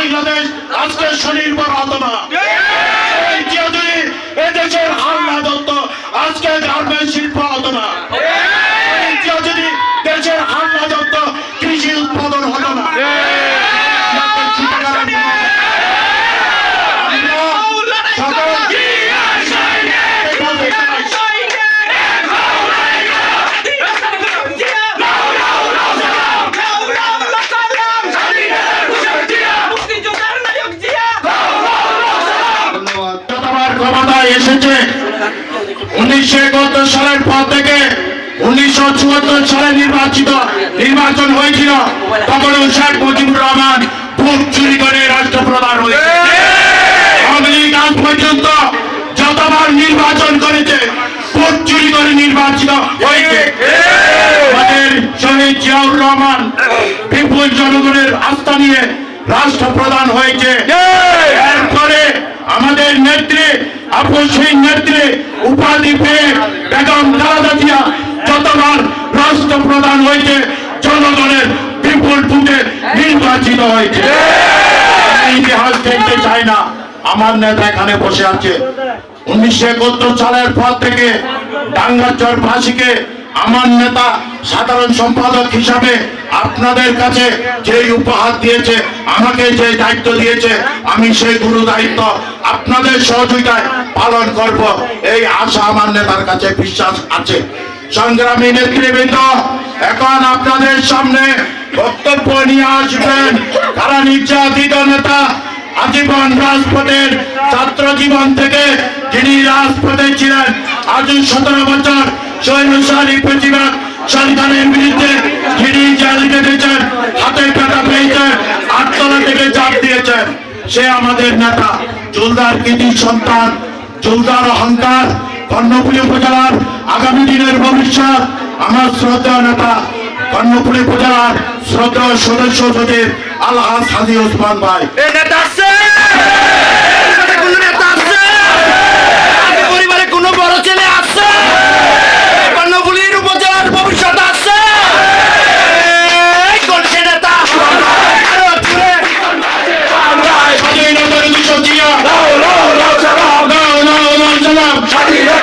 বাংলাদেশ আজকে স্বনির্ভর হতো না ক্ষমতায় এসেছে। উনিশশো একাত্তর সালের পর থেকে উনিশশো চুয়াত্তর সালে নির্বাচিত নির্বাচন হয়েছিল। তখন শেখ মুজিবুর রহমান ভোট চুরি করে রাষ্ট্রপ্রধান হয়েছে। আওয়ামী লীগ আজ পর্যন্ত যতবার নির্বাচন করেছে ভোট চুরি করে নির্বাচিত হয়েছে। আমাদের শহীদ জিয়াউর রহমান বিপুল জনগণের আস্থা নিয়ে রাষ্ট্রপ্রধান হয়েছে। এরপরে আমাদের নেত্রী আপসী নেত্রী, উপাধি পেয়ে যতবার রাষ্ট্রপ্রধান হয়েছে, জনগণের বিপুল ভোটে নির্বাচিত হয়েছে। ইতিহাস দেখতে চাই না। আমার নেতা এখানে বসে আছে। উনিশশো একাত্তর সালের পর থেকে ডাঙ্গাচর ফাঁসিকে আমার নেতা সাধারণ সম্পাদক হিসাবে আপনাদের কাছে যে উপহার দিয়েছে, আমাকে যে দায়িত্ব দিয়েছে, আমি সেই গুরু দায়িত্ব আপনাদের সহযোগিতায় পালন করব। এই আশা আমার নেতার কাছে বিশ্বাস আছে। সংগ্রামী নেতৃবৃন্দ, এখন আপনাদের সামনে বক্তব্য নিয়ে আসবেন কারা নির্যাতিত নেতা, আজীবন রাজপথের ছাত্র জীবন থেকে যিনি রাজপথে ছিলেন আজ সতেরো বছর আটতলা থেকে সে আমাদের নেতা, জুলদার কৃতি সন্তান, জুলদার অহংকার কর্ণপুরী উপজেলার আগামী দিনের ভবিষ্যৎ। আমার শ্রদ্ধা নেতা কর্ণপুরী উপজেলার শ্রদ্ধা সদস্য সচিব আলহাজ হাজি ভাই। পরিবারে স্বাধীন